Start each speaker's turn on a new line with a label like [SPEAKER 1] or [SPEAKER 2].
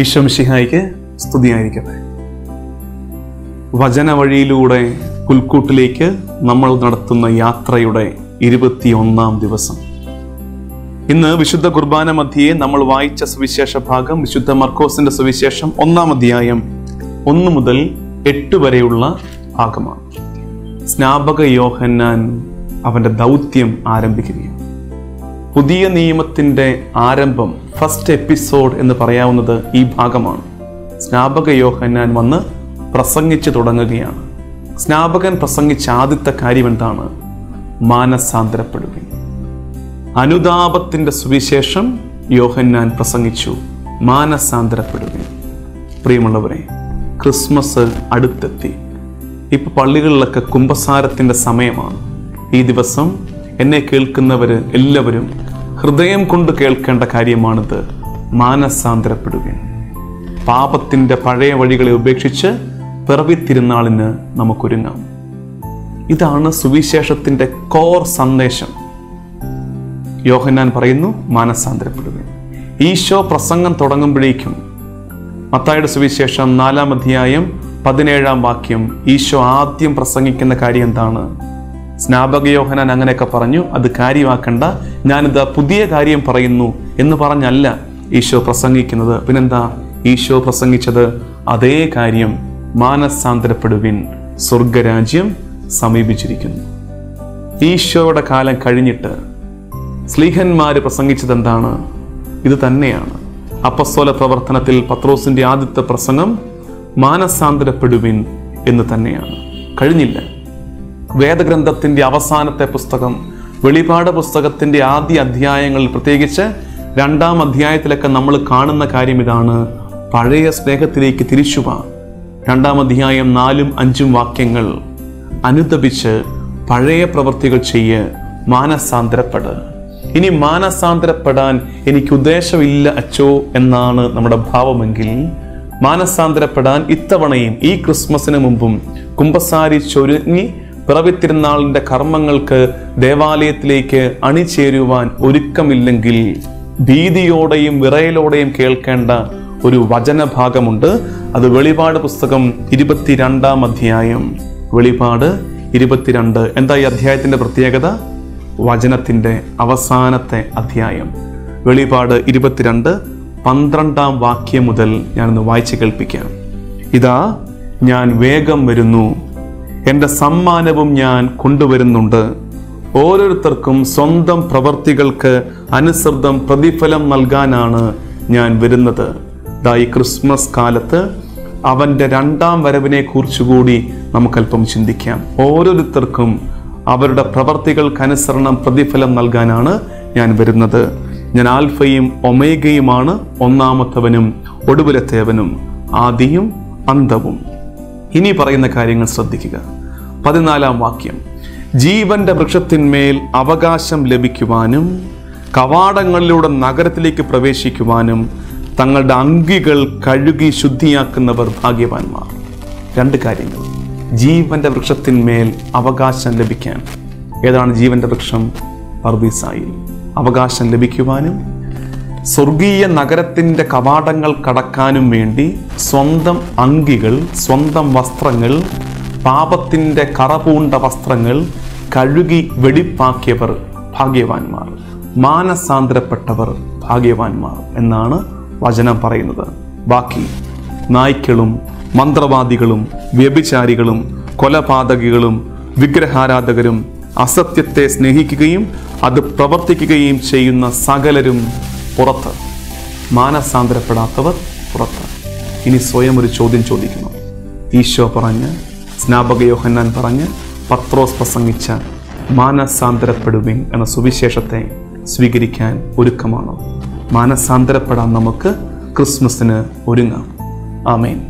[SPEAKER 1] ഈശ്വംഷിഹായിക്ക് സ്തുതിയായിരിക്കട്ടെ. വചന വഴിയിലൂടെ പുൽക്കൂട്ടിലേക്ക് നമ്മൾ നടത്തുന്ന യാത്രയുടെ ഇരുപത്തിയൊന്നാം ദിവസം. ഇന്ന് വിശുദ്ധ കുർബാന മധ്യയെ നമ്മൾ വായിച്ച സുവിശേഷ ഭാഗം വിശുദ്ധ മർക്കോസിന്റെ സുവിശേഷം ഒന്നാം അധ്യായം ഒന്ന് മുതൽ എട്ട് വരെയുള്ള ഭാഗമാണ്. സ്നാപക യോഹന്നാൻ അവന്റെ ദൗത്യം ആരംഭിക്കുകയാണ്. പുതിയ നിയമത്തിന്റെ ആരംഭം ഫസ്റ്റ് എപ്പിസോഡ് എന്ന് പറയാവുന്നത് ഈ ഭാഗമാണ്. സ്നാപക യോഹന്നാൻ വന്ന് പ്രസംഗിച്ചു തുടങ്ങുകയാണ്. സ്നാപകൻ പ്രസംഗിച്ച ആദ്യത്തെ കാര്യം എന്താണ്? മാനസാന്തരപ്പെടുക അനുതാപത്തിന്റെ സുവിശേഷം യോഹന്നാൻ പ്രസംഗിച്ചു. മാനസാന്തരപ്പെടുക പ്രിയമുള്ളവരെ ക്രിസ്മസ് അടുത്തെത്തി. ഇപ്പൊ പള്ളികളിലൊക്കെ കുംഭസാരത്തിന്റെ സമയമാണ്. ഈ ദിവസം എന്നെ കേൾക്കുന്നവര് എല്ലാവരും ഹൃദയം കൊണ്ട് കേൾക്കേണ്ട കാര്യമാണിത്. മാനസാന്തരപ്പെടുക പാപത്തിന്റെ പഴയ വഴികളെ ഉപേക്ഷിച്ച് പിറവി തിരുനാളിന് നമുക്കൊരുങ്ങാം. ഇതാണ് സുവിശേഷത്തിന്റെ കോർ സന്ദേശം. യോഹന്നാൻ പറയുന്നു മാനസാന്തരപ്പെടുക ഈശോ പ്രസംഗം തുടങ്ങുമ്പോഴേക്കും മത്തായുടെ സുവിശേഷം നാലാം അധ്യായം പതിനേഴാം വാക്യം ഈശോ ആദ്യം പ്രസംഗിക്കുന്ന കാര്യം എന്താണ്? സ്നാപക യോഹനാൻ അങ്ങനെയൊക്കെ പറഞ്ഞു അത് കാര്യമാക്കണ്ട. ഞാനിത് പുതിയ കാര്യം പറയുന്നു എന്ന് പറഞ്ഞല്ല ഈശോ പ്രസംഗിക്കുന്നത്. പിന്നെന്താ? ഈശോ പ്രസംഗിച്ചത് അതേ കാര്യം മാനസാന്തരപ്പെടുവിൻ. സ്വർഗരാജ്യം സമീപിച്ചിരിക്കുന്നു. ഈശോയുടെ കാലം കഴിഞ്ഞിട്ട് സ്ലീഹന്മാര് പ്രസംഗിച്ചത് എന്താണ് ഇത് തന്നെയാണ്. അപ്പസ്തോല പ്രവർത്തനത്തിൽ പത്രോസിന്റെ ആദ്യത്തെ പ്രസംഗം മാനസാന്തരപ്പെടുവിൻ എന്ന് തന്നെയാണ്. കഴിഞ്ഞില്ല. വേദഗ്രന്ഥത്തിന്റെ അവസാനത്തെ പുസ്തകം വെളിപാട് പുസ്തകത്തിന്റെ ആദ്യ അധ്യായങ്ങളിൽ പ്രത്യേകിച്ച് രണ്ടാം അധ്യായത്തിലൊക്കെ നമ്മൾ കാണുന്ന കാര്യം ഇതാണ്. പഴയ സ്നേഹത്തിലേക്ക് തിരിച്ചു രണ്ടാം അധ്യായം നാലും അഞ്ചും വാക്യങ്ങൾ. അനുദപിച്ച് പഴയ പ്രവൃത്തികൾ ചെയ്യ്. മാനസാന്തരപ്പെട്. ഇനി മാനസാന്തരപ്പെടാൻ എനിക്ക് ഉദ്ദേശമില്ല അച്ചോ എന്നാണ് നമ്മുടെ ഭാവമെങ്കിൽ മാനസാന്തരപ്പെടാൻ ഇത്തവണയും ഈ ക്രിസ്മസിന് മുമ്പും കുമ്പസാരി ചൊരുങ്ങി പിറവിത്തിരുന്നാളിന്റെ കർമ്മങ്ങൾക്ക് ദേവാലയത്തിലേക്ക് അണിചേരുവാൻ ഒരുക്കമില്ലെങ്കിൽ ഭീതിയോടെയും വിറയലോടെയും കേൾക്കേണ്ട ഒരു വചനഭാഗമുണ്ട്. അത് വെളിപാട് പുസ്തകം ഇരുപത്തിരണ്ടാം അധ്യായം. വെളിപാട് ഇരുപത്തിരണ്ട്. എന്താ ഈ അധ്യായത്തിന്റെ പ്രത്യേകത? വചനത്തിന്റെ അവസാനത്തെ അധ്യായം. വെളിപാട് ഇരുപത്തിരണ്ട് പന്ത്രണ്ടാം വാക്യം മുതൽ ഞാനൊന്ന് വായിച്ചു കേൾപ്പിക്കാം. ഇതാ ഞാൻ വേഗം വരുന്നു. എന്റെ സമ്മാനവും ഞാൻ കൊണ്ടുവരുന്നുണ്ട്. ഓരോരുത്തർക്കും സ്വന്തം പ്രവർത്തികൾക്ക് അനുസൃതം പ്രതിഫലം നൽകാനാണ് ഞാൻ വരുന്നത്. ദാ ക്രിസ്മസ് കാലത്ത് അവന്റെ രണ്ടാം വരവിനെ കുറിച്ചുകൂടി നമുക്കല്പം ചിന്തിക്കാം. ഓരോരുത്തർക്കും അവരുടെ പ്രവർത്തികൾക്കനുസരണം പ്രതിഫലം നൽകാനാണ് ഞാൻ വരുന്നത്. ഞാൻ ആൽഫയും ഒമേഗയുമാണ് ഒന്നാമത്തവനും ഒടുവിലത്തേവനും ആദിയും അന്തവും ഇനി പറയുന്ന കാര്യങ്ങൾ ശ്രദ്ധിക്കുക. പതിനാലാം വാക്യം. ജീവന്റെ വൃക്ഷത്തിന്മേൽ അവകാശം ലഭിക്കുവാനും കവാടങ്ങളിലൂടെ നഗരത്തിലേക്ക് പ്രവേശിക്കുവാനും തങ്ങളുടെ അങ്കികൾ കഴുകി ശുദ്ധിയാക്കുന്നവർ ഭാഗ്യവാന്മാർ. രണ്ട് കാര്യങ്ങൾ. ജീവന്റെ വൃക്ഷത്തിന്മേൽ അവകാശം ലഭിക്കാൻ. ഏതാണ് ജീവന്റെ വൃക്ഷം? പർവീസായി അവകാശം ലഭിക്കുവാനും സ്വർഗീയ നഗരത്തിന്റെ കവാടങ്ങൾ കടക്കാനും വേണ്ടി സ്വന്തം അങ്കികൾ സ്വന്തം വസ്ത്രങ്ങൾ പാപത്തിന്റെ കറപൂണ്ട വസ്ത്രങ്ങൾ കഴുകി വെടിപ്പാക്കിയവർ ഭാഗ്യവാന്മാർ. മാനസാന്തരപ്പെട്ടവർ ഭാഗ്യവാന്മാർ എന്നാണ് വചനം പറയുന്നത്. ബാക്കി നായ്ക്കളും മന്ത്രവാദികളും വ്യഭിചാരികളും കൊലപാതകികളും വിഗ്രഹാരാധകരും അസത്യത്തെ സ്നേഹിക്കുകയും അത് പ്രവർത്തിക്കുകയും ചെയ്യുന്ന സകലരും പുറത്ത്. മാനസാന്തരപ്പെടാത്തവർ പുറത്ത്. ഇനി സ്വയം ഒരു ചോദ്യം ചോദിക്കുന്നു. ഈശോ പറഞ്ഞ് സ്നാപക യോഹന്നാൻ പറഞ്ഞ് പത്രോസ് പ്രസംഗിച്ച മാനസാന്തരപ്പെടുവിൻ എന്ന സുവിശേഷത്തെ സ്വീകരിക്കാൻ ഒരുക്കമാണോ? മാനസാന്തരപ്പെടാൻ നമുക്ക് ക്രിസ്മസിന് ഒരുങ്ങാം. ആമേൻ.